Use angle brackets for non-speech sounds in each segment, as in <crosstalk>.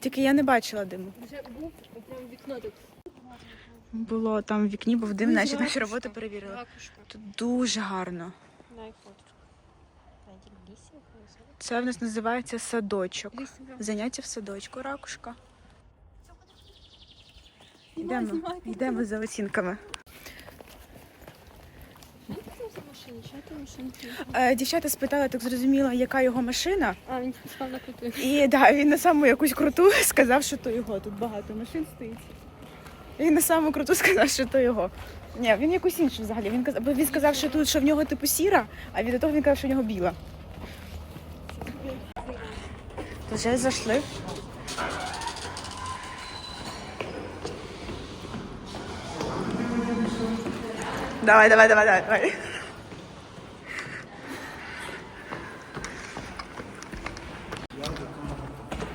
Тільки я не бачила диму. Вже був прям вікно тут. Було там в вікні, був дим, Ну, наші роботи перевірили. Тут дуже гарно. Це в нас називається садочок. Заняття в садочку, ракушка. Йдемо, йдемо за оцінками. Що ти там за машині? Що ти в машині? Е, дівчата спитали, так зрозуміла, яка його машина. А, він спав на куту. І да, він на саму якусь круту <laughs> сказав, що то його. Тут багато машин стоїть. Він на саму круту сказав, що то його. Ні, він якусь іншу взагалі. Він казав, бо він сказав, що тут що в нього типу сіра, а від того він казав, що в нього біла. Вже зайшли. Давай, давай, давай, давай, давай.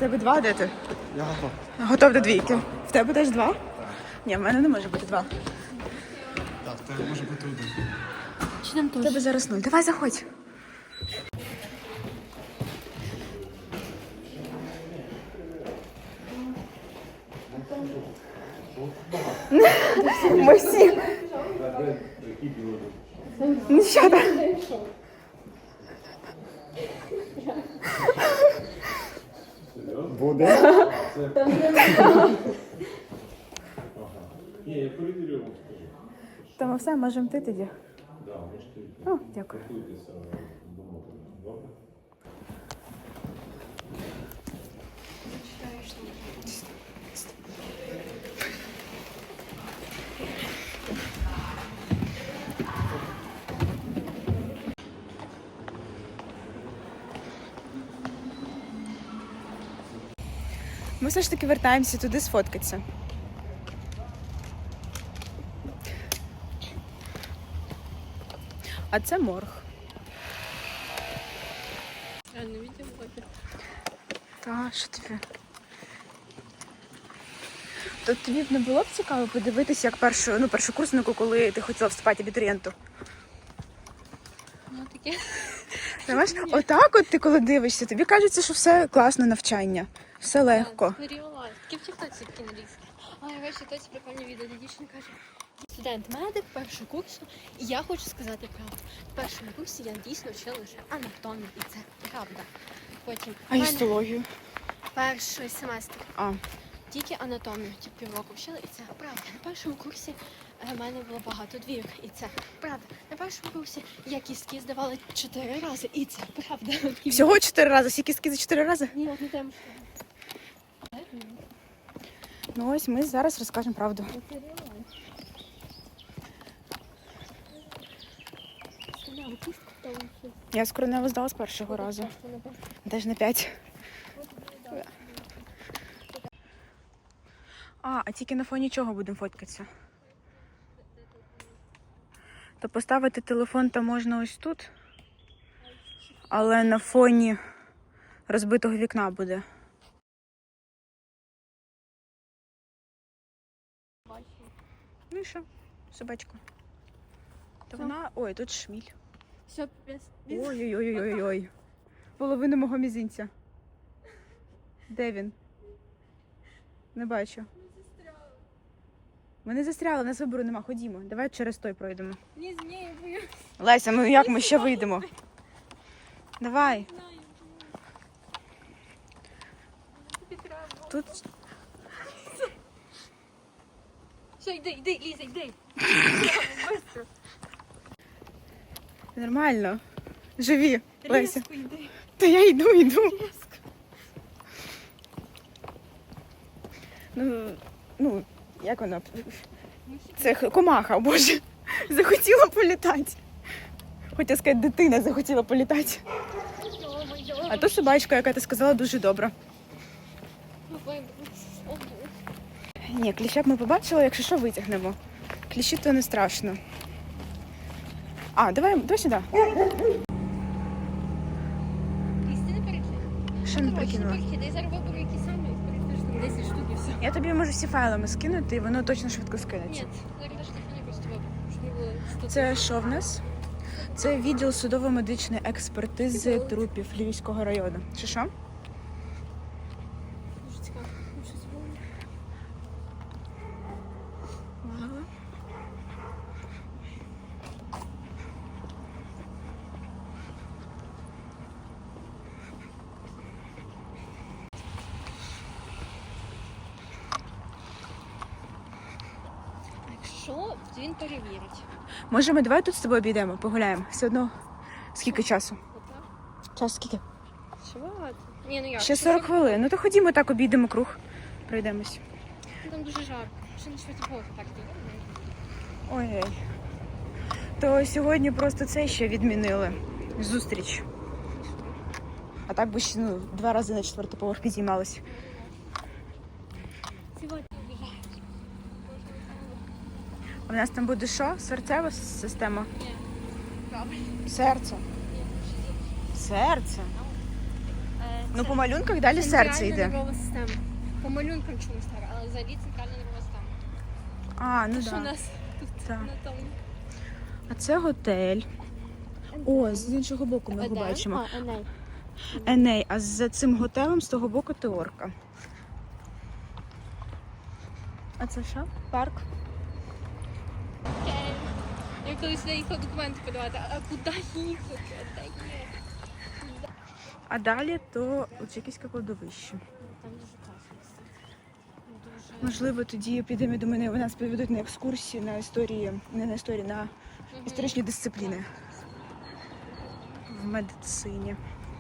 Тебе два, де ти? Я готов. Готов до двійки. В тебе теж два? Ні, в мене не може бути два. Так, це може бути один. Чи нам В тебе зараз нуль. Давай заходь. Ми всі. Ну Ні, я перевірю вам скажу. То ми все можемо ти тоді. Да, можете О, дякую. готуйтеся. Добре? Ми все ж таки вертаємося туди сфоткатися. А це морг. Я не блоки. Та, що тобі? То тобі б не було б цікаво подивитися, як першу, ну, першокурснику, коли ти хотіла вступати абітурієнту? Ну таке. Знаєш, отак от ти коли дивишся, тобі кажеться, що все класно навчання, все легко. Таке в тіктоці такі нарізки. А я бачу, тіктоці прикольні відео, де дівчина каже. Студент медик першого курсу, і я хочу сказати правду. В першому курсі я дійсно вчила лише анатомію, і це правда. Потім А мене істологію? перший семестр А, тільки анатомію, тільки півроку вчила, і це правда. На першому курсі е, в мене було багато двійок, і це правда. На першому курсі я кістки здавала чотири рази, і це правда. всього чотири рази, всі кістки за чотири рази? Ні, одну тему. Ну ось ми зараз розкажемо правду. Я скоро не здала з першого разу. Теж на п'ять. А, а тільки на фоні чого будемо фоткатися? То поставити телефон там можна ось тут, але на фоні розбитого вікна буде. Ну і що? Собачку. То вона. Ой, тут шміль. Без, Ой-ой-ой-ой-ой. Половину мого мізинця. Де він? Не бачу. Ми не застряли, нас вибору нема. Ходімо. Давай через той пройдемо. Ні, ні, боюсь. Леся, ну як ми ще вийдемо? Давай. Тут Все, йди, йди, Ліза, йди. Быстро. <laughs> нормально. Живі, Леся. Різко йди. Та я йду, йду. Ну, ну, як вона? Це х- комаха, боже. Захотіла політати. Хотіла сказати, дитина захотіла політати. А то собачка, яка ти сказала, дуже добра. Ні, кліща б ми побачили, якщо що, витягнемо. Кліщі то не страшно. А, давай, давай сюди. Що не прикинула? Не зараз виберу які самі, там 10 штук і все. Я тобі можу всі файлами скинути, і воно точно швидко скинеться. Ні, зараз телефоні просто виберу, щоб не було 100 Це що в нас? Це відділ судово-медичної експертизи трупів Львівського району. Чи що? Дуже цікаво. Тоді він перевірить. Може, ми давай тут з тобою обійдемо, погуляємо. Все одно. Скільки часу? Час скільки? Ще. Ні, ну як? Ще 40 хвилин. Ну то ходімо так, обійдемо круг. Пройдемось. Там дуже жарко. Ще не світофор так. Ой. То сьогодні просто це ще відмінили. Зустріч. А так би ще ну, два рази на четвертий поверх підіймалися. Сьогодні в нас там буде що? Серцева система? Ні. Серце. Серце. Е, Ну по малюнках далі серце йде. По малюнкам чомусь так, але взагалі центральна нервова система. А, ну Що у нас тут на тому? А це готель. О, з іншого боку ми його бачимо. Еней. Еней, а за цим готелем з того боку теорка. А це що? Парк? Я колись сюди їхала документи подавати, а куди їхати? А далі то Очаківське кладовище. Там дуже класно. кстати. Дуже. Можливо, тоді підемо до мене, нас поведуть на екскурсії на історії, не на історії, на історичні дисципліни в медицині.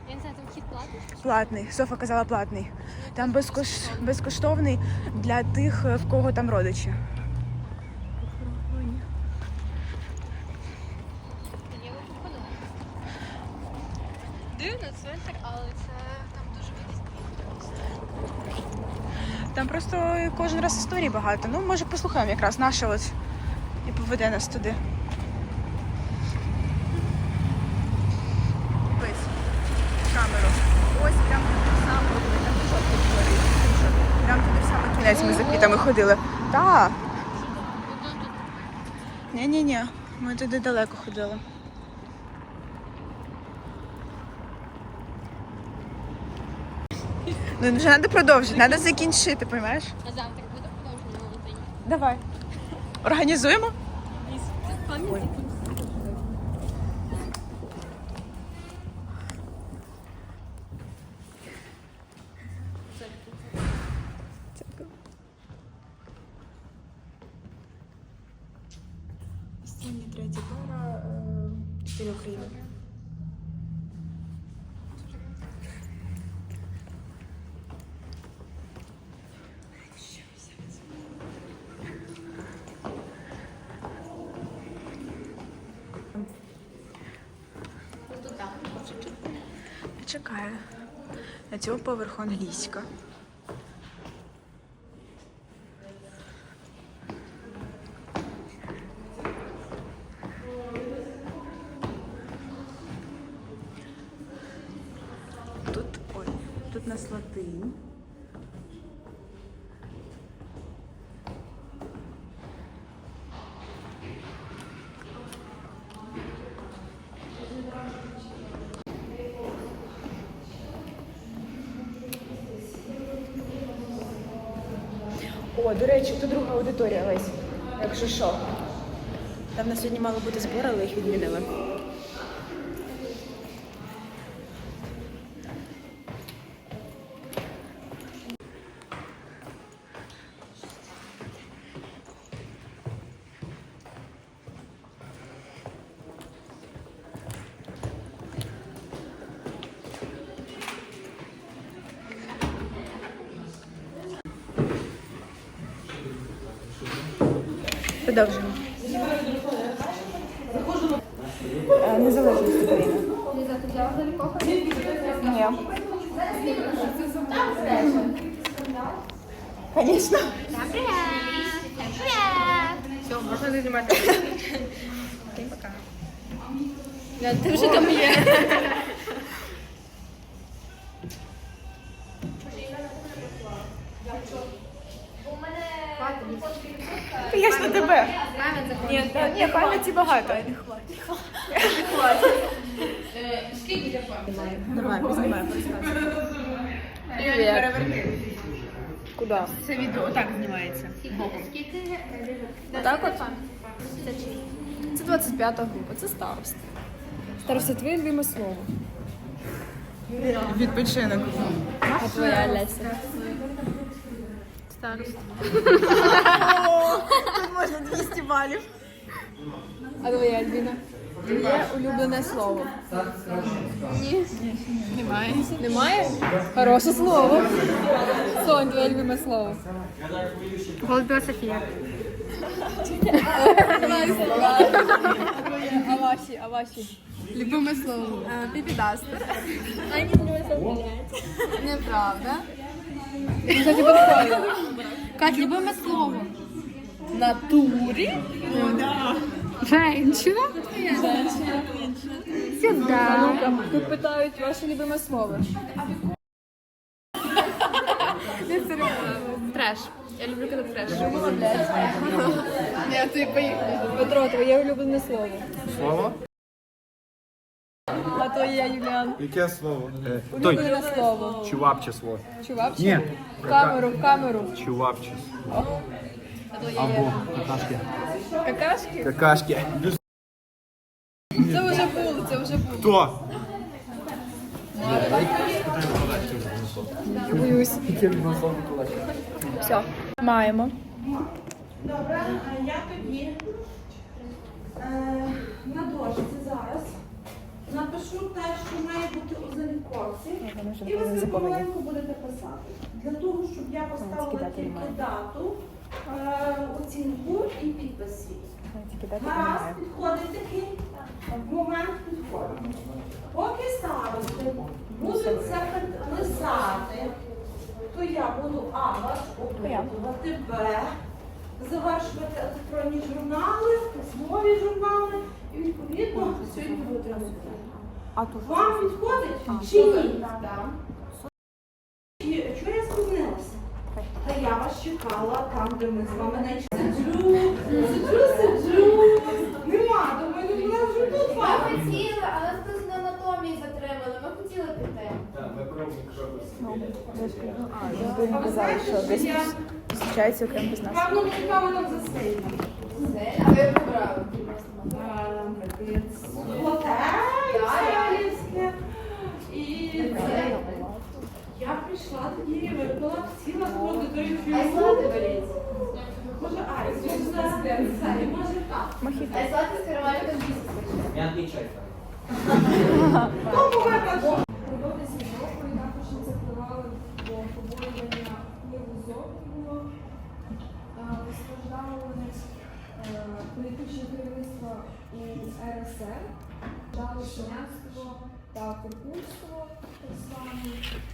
Я не знаю, там вхід платний? Платний. Софа казала платний. Там безкош... безкоштовний для тих, в кого там родичі. Я би походила. Дивно, цвинтар, але це там дуже вирізні. Там просто кожен раз історії багато. Ну, може, послухаємо якраз наше от і поведе нас туди. Дивись, камеру. Ось прямо саме, там жовтий туди в саме кінець ми за квітами ходили. Так. Ні-ні-ні, ми туди далеко ходили. Ну, вже треба продовжити, треба закінчити, розумієш? А завтра буде продовження Давай. Організуємо? Це пам'ятник. Третя пара історія України. Чекаю. На цьому поверху англійська. Тут, ой, тут у нас латинь. О, до речі, то друга аудиторія Лесь. Якщо що. Там на сьогодні мало бути збори, але їх відмінили. Продовжуємо. Е, Незалежність України. Ні. Звісно. Все, можна не знімати. Пока. Ти вже там є. Ні, ні, пам'яті багато. Не хватить. Скільки для пам'яті? Давай, познімаємо. Привіт. Куди? Це відео так знімається. Так от? Це 25 група, це старост. Староста твоє любиме слово. Відпочинок. А твоя Леся? Старост. Тут можна 200 балів. А твоя Альбіна? Є улюблене слово? Ні. Немає. Немає? Хороше слово. Сонь, твоє любиме слово. Голубіва Софія. А ваші, а ваші? Любиме слово. Піпідастер. Неправда. Кать, любиме слово. Натурі? Женщина. Сюда. Тут питають ваше любиме слово. Треш. Я люблю коли треш. Молодець. Я тобі поїхала. Петро, твоє улюблене слово. Слово? А твоє, Юліан? Яке слово? Е. Улюблене слово. Чувапче слово. Чувавчик? Ні. В камеру, в камеру. Чувапче. Твоє Або какашки. какашки? Какашки. Це вже було, це вже було. Хто? Боюсь. Все, маємо. Добре, а я тоді е, на дошці зараз напишу те, що має бути у заліковці, і ви помаленьку будете писати. Для того, щоб я поставила тільки дату, оцінку і підпис свій. Гаразд, підходить такий момент підходить. Поки старости будуть це писати, то я буду А вас опитувати, Б завершувати електронні журнали, письмові журнали і відповідно сьогодні буде отримати. Вам підходить чи ні? Чого я спізнилася? Та я вас чекала там, де ми з вами не сиджу, сиджу, сиджу. Нема, думаю, ну вона вже тут Ми вам. хотіли, але хтось на анатомії затримали. Ми хотіли піти. ви не казали, що десь зустрічається окремо без нас. Певно, цікаво там засильно. А ви побрали. Готельське. І це. Я прийшла тоді, випила, сіла коло до тої Айслати беріть. Може, айс, може, зараз це, і може так. Айслати з керувальником місяця. Тому випадку. Роботи з Європою також не запливали, бо побоювання впливу зовні було. Е, Постраждали е, політичне керівництво у РСР, дали селянство та куркульство так само.